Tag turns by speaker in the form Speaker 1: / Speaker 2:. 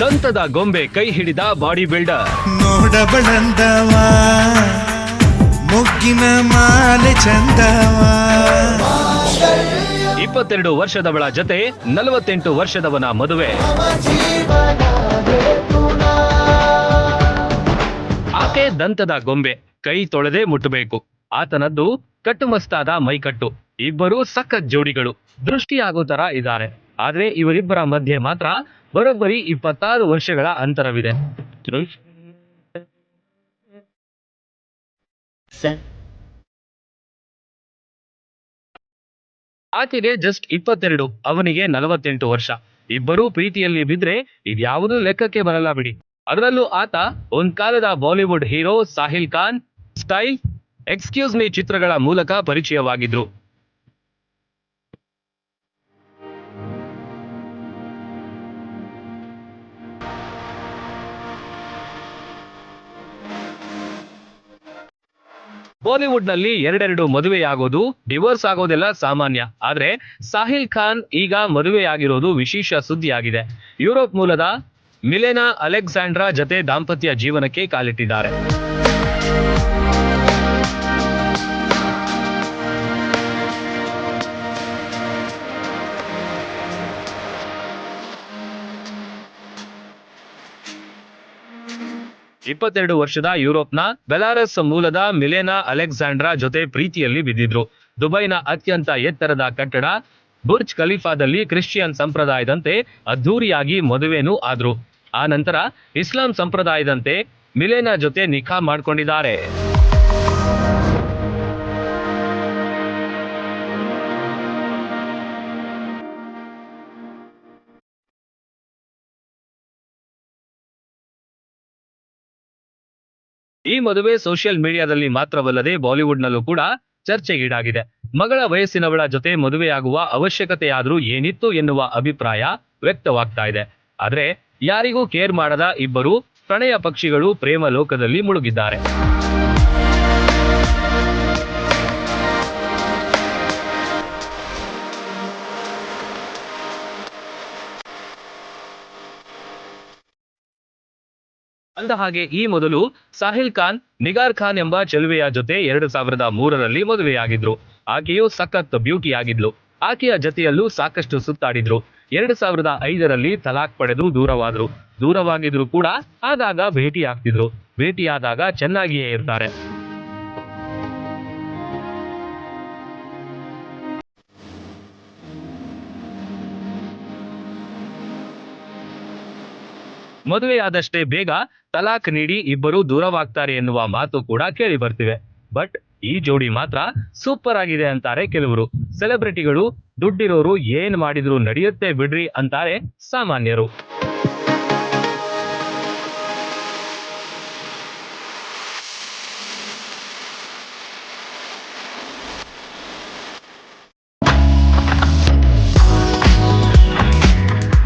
Speaker 1: ದಂತದ ಗೊಂಬೆ ಕೈ ಹಿಡಿದ ಬಾಡಿ ಬಿಲ್ಡರ್.
Speaker 2: ನೋಡಬಳಂದವ ಮುಗ್ಗಿನ ಮಾಲೆ ಚಂದವ.
Speaker 1: ಇಪ್ಪತ್ತೆರಡು ವರ್ಷದವಳ ಜೊತೆ ನಲವತ್ತೆಂಟು ವರ್ಷದವನ ಮದುವೆ. ಆಕೆ ದಂತದ ಗೊಂಬೆ ಕೈ ತೊಳೆದೇ ಮುಟ್ಟಬೇಕು. ಆತನದ್ದು ಕಟ್ಟುಮಸ್ತಾದ ಮೈಕಟ್ಟು. ಇಬ್ಬರು ಸಖತ್ ಜೋಡಿಗಳು. ದೃಷ್ಟಿಯಾಗೋ ತರ ಇದ್ದಾರೆ. ಆದ್ರೆ ಇವರಿಬ್ಬರ ಮಧ್ಯೆ ಮಾತ್ರ ಬರೋಬ್ಬರಿ ಇಪ್ಪತ್ತಾರು ವರ್ಷಗಳ ಅಂತರವಿದೆ. ಆಕೆಗೆ ಜಸ್ಟ್ ಇಪ್ಪತ್ತೆರಡು ಅವನಿಗೆ ನಲವತ್ತೆಂಟು ವರ್ಷ. ಇಬ್ಬರೂ ಪ್ರೀತಿಯಲ್ಲಿ ಬಿದ್ರೆ ಇದ್ಯಾವುದೂ ಲೆಕ್ಕಕ್ಕೆ ಬರಲ್ಲ ಬಿಡಿ. ಅದರಲ್ಲೂ ಆತ ಒಂದ್ ಕಾಲದ Bollywood hero Sahil Khan style excuse me ಚಿತ್ರಗಳ ಮೂಲಕ ಪರಿಚಯವಾಗಿದ್ರು. ಬಾಲಿವುಡ್ನಲ್ಲಿ ಎರಡೆರಡು ಮದುವೆಯಾಗೋದು, ಡಿವೋರ್ಸ್ ಆಗೋದೆಲ್ಲ ಸಾಮಾನ್ಯ. ಆದ್ರೆ ಸಾಹಿಲ್ ಖಾನ್ ಈಗ ಮದುವೆಯಾಗಿರೋದು ವಿಶೇಷ ಸುದ್ದಿಯಾಗಿದೆ. ಯುರೋಪ್ ಮೂಲದ ಮಿಲೆನಾ ಅಲೆಕ್ಸಾಂಡ್ರಾ ಜತೆ ದಾಂಪತ್ಯ ಜೀವನಕ್ಕೆ ಕಾಲಿಟ್ಟಿದ್ದಾರೆ. ಇಪ್ಪತ್ತೆರಡು ವರ್ಷದ ಯುರೋಪ್ನ ಬೆಲಾರಸ್ ಮೂಲದ ಮಿಲೆನಾ ಅಲೆಕ್ಸಾಂಡ್ರಾ ಜೊತೆ ಪ್ರೀತಿಯಲ್ಲಿ ಬಿದ್ದಿದ್ರು. ದುಬೈನ ಅತ್ಯಂತ ಎತ್ತರದ ಕಟ್ಟಡ, ಬುರ್ಜ್ ಖಲೀಫಾದಲ್ಲಿ ಕ್ರಿಶ್ಚಿಯನ್ ಸಂಪ್ರದಾಯದಂತೆ ಅದ್ಧೂರಿಯಾಗಿ ಮದುವೆನೂ ಆದ್ರು. ಆ ನಂತರ ಇಸ್ಲಾಂ ಸಂಪ್ರದಾಯದಂತೆ ಮಿಲೆನಾ ಜೊತೆ ನಿಖಾ ಮಾಡ್ಕೊಂಡಿದ್ದಾರೆ. ಈ ಮದುವೆ ಸೋಷಿಯಲ್ ಮೀಡಿಯಾದಲ್ಲಿ ಮಾತ್ರವಲ್ಲದೆ ಬಾಲಿವುಡ್ನಲ್ಲೂ ಕೂಡ ಚರ್ಚೆಗೀಡಾಗಿದೆ. ಮಗಳ ವಯಸ್ಸಿನವಳ ಜೊತೆ ಮದುವೆಯಾಗುವ ಅವಶ್ಯಕತೆಯಾದರೂ ಏನಿತ್ತು ಎನ್ನುವ ಅಭಿಪ್ರಾಯ ವ್ಯಕ್ತವಾಗ್ತಾ ಇದೆ. ಆದರೆ ಯಾರಿಗೂ ಕೇರ್ ಮಾಡದ ಇಬ್ಬರು ಪ್ರಣಯ ಪಕ್ಷಿಗಳು ಪ್ರೇಮ ಲೋಕದಲ್ಲಿ ಮುಳುಗಿದ್ದಾರೆ. ಅಂದ ಹಾಗೆ ಈ ಮೊದಲು ಸಾಹಿಲ್ ಖಾನ್, ನಿಗಾರ್ ಖಾನ್ ಎಂಬ ಚೆಲುವೆಯ ಜೊತೆ ಎರಡು ಸಾವಿರದ ಮೂರರಲ್ಲಿ ಮದುವೆಯಾಗಿದ್ರು. ಆಕೆಯು ಸಖತ್ ಬ್ಯೂಟಿ ಆಗಿದ್ಲು ಆಕೆಯ ಜತೆಯಲ್ಲೂ ಸಾಕಷ್ಟು ಸುತ್ತಾಡಿದ್ರು. ಎರಡು ಸಾವಿರದ ಐದರಲ್ಲಿ ತಲಾಖ್ ಪಡೆದು ದೂರವಾದ್ರು. ದೂರವಾಗಿದ್ರು ಕೂಡ ಆಗಾಗ ಭೇಟಿ ಆಗ್ತಿದ್ರು ಭೇಟಿಯಾದಾಗ ಚೆನ್ನಾಗಿಯೇ ಇರ್ತಾರೆ. ಮದುವೆಯಾದಷ್ಟೇ ಬೇಗ ತಲಾಖ್ ನೀಡಿ ಇಬ್ಬರು ದೂರವಾಗ್ತಾರೆ ಎನ್ನುವ ಮಾತು ಕೂಡ ಕೇಳಿ ಬರ್ತಿವೆ. ಬಟ್ ಈ ಜೋಡಿ ಮಾತ್ರ ಸೂಪರ್ ಆಗಿದೆ ಅಂತಾರೆ ಕೆಲವರು. ಸೆಲೆಬ್ರಿಟಿಗಳು ದುಡ್ಡಿರೋರು ಏನ್ ಮಾಡಿದ್ರು ನಡೆಯುತ್ತೆ ಬಿಡ್ರಿ ಅಂತಾರೆ ಸಾಮಾನ್ಯರು.